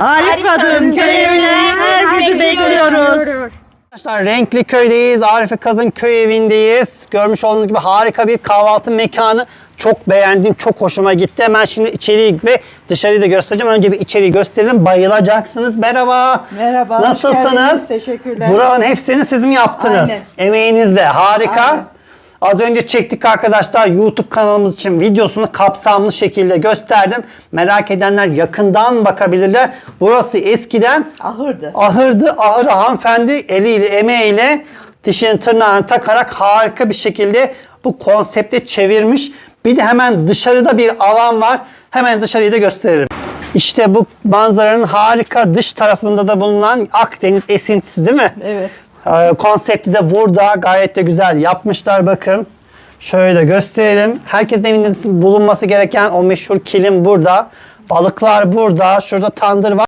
Arif Kadın Köy Evi'ne herkesi bekliyoruz. Arkadaşlar Renkli Köy'deyiz. Arife Kadın Köy Evi'ndeyiz. Görmüş olduğunuz gibi harika bir kahvaltı mekanı. Çok beğendim, çok hoşuma gitti. Hemen şimdi içeriği ve dışarıyı da göstereceğim. Önce bir içeriği gösterelim. Bayılacaksınız. Merhaba. Merhaba, hoş Nasılsınız? geldiniz. Teşekkürler. Buranın hepsini siz mi yaptınız? Aynen. Emeğinizle. Harika. Aynen. Az önce çektik arkadaşlar YouTube kanalımız için videosunu kapsamlı şekilde gösterdim. Merak edenler yakından bakabilirler. Burası eskiden Ahırdı. ahırdı. Ahır hanımefendi eliyle, emeğiyle dişini tırnağını takarak harika bir şekilde bu konsepte çevirmiş. Bir de hemen dışarıda bir alan var. Hemen dışarıyı da gösterelim. İşte bu manzaranın harika dış tarafında da bulunan Akdeniz esintisi değil mi? Evet. Ee, konsepti de burada gayet de güzel yapmışlar bakın. Şöyle gösterelim. Herkesin evinde bulunması gereken o meşhur kilim burada. Balıklar burada. Şurada tandır var.